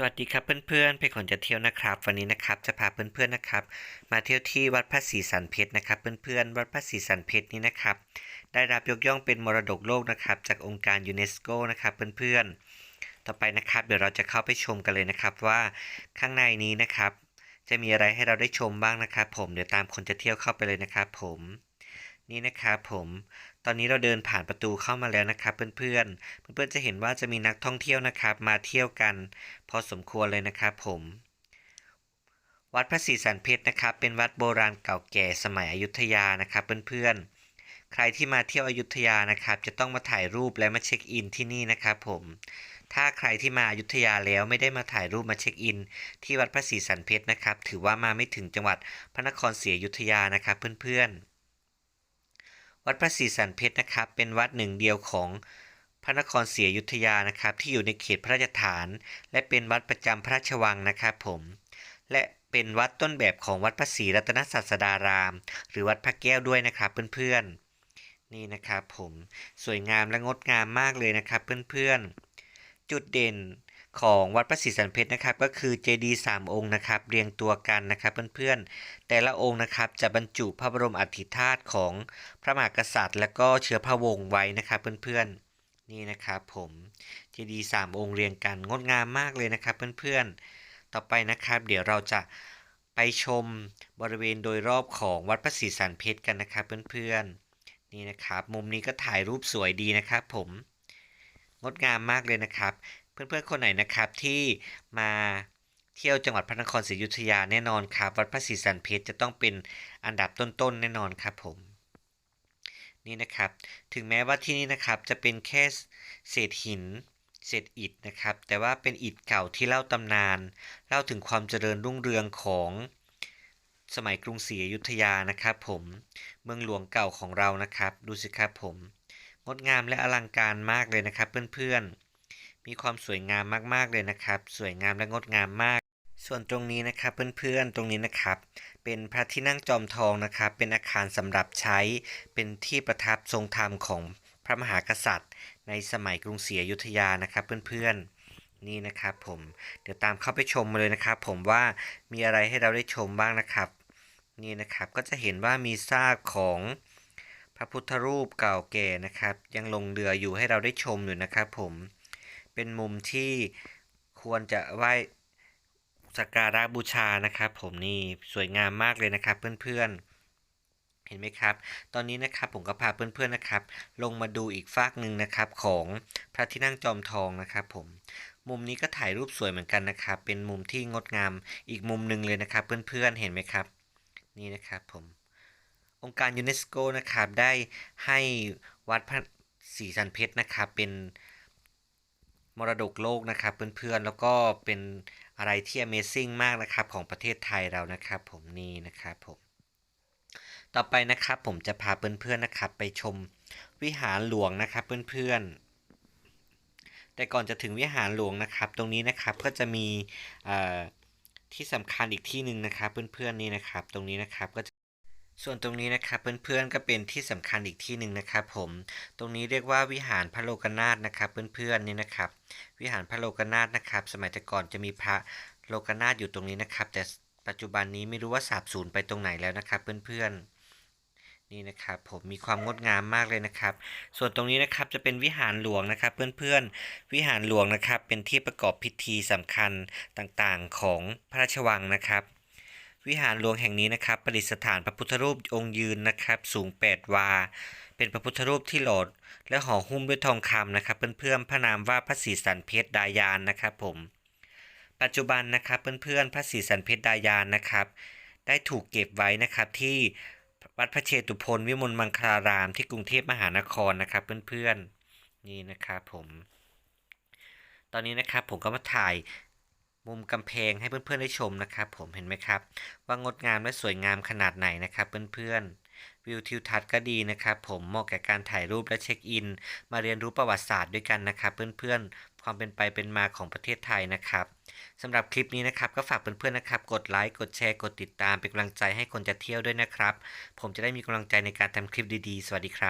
สวัสดีครับเพื่อนๆเพจคนจะเที่ยวนะครับ วันนี้นะครับจะพาเพื่อนๆนะครับ มาเที่ยวที่วัดพระศรีสันเพชรนะครับ เพื่อนๆ วัดพระศรีสันเพชรนี้นะครับ ได้รับยกย่องเป็นมรดกโลกนะครับ จากองค์การยูเนสโกนะครับเพื่อนๆ ต่อไปนะครับ เดี๋ยวเราจะเข้าไปชมกันเลยนะครับว่าข้างในนี้นะครับ จะมีอะไรให้เราได้ชมบ้างนะครับ ผมเดี๋ยวตามคนจะเที่ยวเข้าไปเลยนะครับ ผมนี่นะครับผม ตอนนี้เราเดินผ่านประตูเข้ามาแล้วนะครับ เพื่อนๆเพื่อนๆจะเห็นว่าจะมีนักท่องเที่ยวนะครับ มาเที่ยวกัน พอสมควรเลยนะครับผมวัดพระศรีสันเพชรนะครับ เป็นวัดโบราณเก่าแก่สมัยอยุธยานะครับ เพื่อนๆ ใครที่มาเที่ยวอยุธยานะครับ จะต้องมาถ่ายรูปและมาเช็คอินที่นี่นะครับผม ถ้าใครที่มาอยุธยาแล้วไม่ได้มาถ่ายรูปมาเช็คอิน ที่วัดพระศรีสันเพชรนะครับ ถือว่ามาไม่ถึงจังหวัดพระนครศรีอยุธยานะครับ เพื่อนๆ วัดพระศรีสันเพชรนะครับ เป็นวัดหนึ่งเดียวของพระนครศรีอยุธยานะครับ ที่อยู่ในเขตพระราชฐาน และเป็นวัดประจำพระราชวังนะครับผม และเป็นวัดต้นแบบของวัดพระศรีรัตนศาสดาราม หรือวัดพระแก้วด้วยนะครับเพื่อนๆ นี่นะครับผมสวยงามและงดงามมากเลยนะครับเพื่อนๆ จุดเด่น ของวัดพระศรีสันเพชรนะครับ ก็คือเจดีย์สามองค์นะครับ เรียงตัวกันนะครับเพื่อนๆ แต่ละองค์นะครับจะบรรจุพระบรมอัฐิธาตุของพระมหากษัตริย์ และก็เชื้อพระวงศ์ไว้นะครับเพื่อนๆ นี่นะครับผมเจดีย์สามองค์เรียงกันงดงามมากเลยนะครับเพื่อนๆ ต่อไปนะครับ เดี๋ยวเราจะไปชมบริเวณโดยรอบของวัดพระศรีสันเพชรกันนะครับเพื่อนๆ นี่นะครับ มุมนี้ก็ถ่ายรูปสวยดีนะครับผมงดงามมากเลยนะครับ เพื่อนๆคนไหนนะครับที่มาเที่ยวจังหวัดพระนครศรีอยุธยาแน่นอนครับวัดพระศรีสันเพชรจะต้องเป็นอันดับต้นๆแน่นอนครับผม นี่นะครับถึงแม้ว่าที่นี่นะครับจะเป็นแค่เศษหินเศษอิฐนะครับ แต่ว่าเป็นอิฐเก่าที่เล่าตำนาน เล่าถึงความเจริญรุ่งเรืองของสมัยกรุงศรีอยุธยานะครับผมเมืองหลวงเก่าของเรานะครับ ดูสิครับผม งดงามและอลังการมากเลยนะครับเพื่อนๆ มีความสวยงามมากๆเลยนะครับ สวยงามและงดงามมาก ส่วนตรงนี้นะครับเพื่อนๆตรงนี้นะครับ เป็นพระที่นั่งจอมทองนะครับ เป็นอาคารสำหรับใช้เป็นที่ประทับทรงธรรมของพระมหากษัตริย์ ในสมัยกรุงศรีอยุธยานะครับเพื่อนๆนี่นะครับผมเดี๋ยวตามเข้าไปชมมาเลยนะครับ ผมว่ามีอะไรให้เราได้ชมบ้างนะครับ นี่นะครับก็จะเห็นว่ามีซากของพระพุทธรูปเก่าแก่นะครับ ยังลงเรืออยู่ให้เราได้ชมอยู่นะครับผม เป็นมุมที่ควรจะไหว้สักการะบูชานะครับผมนี่สวยงามมากเลยนะครับเพื่อนๆ เห็นไหมครับ ตอนนี้นะครับผมก็พาเพื่อนๆนะครับ ลงมาดูอีกฟากหนึ่งนะครับของพระที่นั่งจอมทองนะครับผมมุมนี้ก็ถ่ายรูปสวยเหมือนกันนะครับ เป็นมุมที่งดงามอีกมุมหนึ่งเลยนะครับ เพื่อนๆ เห็นไหมครับ นี่นะครับผม องค์การยูเนสโกนะครับได้ให้วัดพระศรีสันเพชรนะครับเป็น มรดกโลกนะครับเพื่อนๆแล้วก็เป็นอะไรที่ Amazing มากนะครับของประเทศไทยเรานะครับผมนี่นะครับผมต่อไปนะครับผมจะพาเพื่อนๆนะครับไปชมวิหารหลวงนะครับเพื่อนๆ แต่ก่อนจะถึงวิหารหลวงนะครับ ตรงนี้นะครับก็จะมีที่สำคัญอีกที่หนึ่งนะครับเพื่อนๆนี่นะครับ ตรงนี้นะครับก็ ส่วนตรงนี้นะครับเพื่อนๆก็เป็นที่สำคัญอีกที่หนึ่งนะครับผมตรงนี้เรียกว่าวิหารพระโลกนาถนะครับเพื่อนๆนี่นะครับ วิหารพระโลกนาถนะครับ สมัยแต่ก่อนจะมีพระโลกนาถอยู่ตรงนี้นะครับ แต่ปัจจุบันนี้ไม่รู้ว่าสาบสูญไปตรงไหนแล้วนะครับเพื่อนๆนี่นะครับผมมีความงดงามมากเลยนะครับ ส่วนตรงนี้นะครับจะเป็นวิหารหลวงนะครับ เพื่อนๆ วิหารหลวงนะครับ เป็นที่ประกอบพิธีสำคัญต่างๆของพระราชวังนะครับ วิหารหลวงแห่งนี้นะครับประดิษฐานพระพุทธรูปองค์ยืนนะครับสูง 8 วา เป็นพระพุทธรูปที่หลอดและห่อหุ้มด้วยทองคำนะครับ เพื่อนๆพระนามว่าพระศรีสันเพชรดายานนะครับผมปัจจุบันนะครับเพื่อนๆพระศรีสันเพชรดายานนะครับ ได้ถูกเก็บไว้นะครับที่วัดพระเชตุพนวิมลมังคลารามที่กรุงเทพมหานครนะครับเพื่อนๆนี่นะครับผม ตอนนี้นะครับผมก็มาถ่าย มุมกำแพงให้เพื่อนๆได้ชมนะครับ ผมเห็นไหมครับ ว่างดงามและสวยงามขนาดไหนนะครับ เพื่อนๆวิวทิวทัศน์ก็ดีนะครับ ผมเหมาะแก่การถ่ายรูปและเช็คอิน มาเรียนรู้ประวัติศาสตร์ด้วยกันนะครับ เพื่อนๆ ความเป็นไปเป็นมาของประเทศไทยนะครับสำหรับคลิปนี้นะครับก็ฝากเพื่อนๆนะครับ กดไลค์กดแชร์กดติดตามเป็นกำลังใจให้คนจะเที่ยวด้วยนะครับ ผมจะได้มีกำลังใจในการทำคลิปดีๆ สวัสดีครับ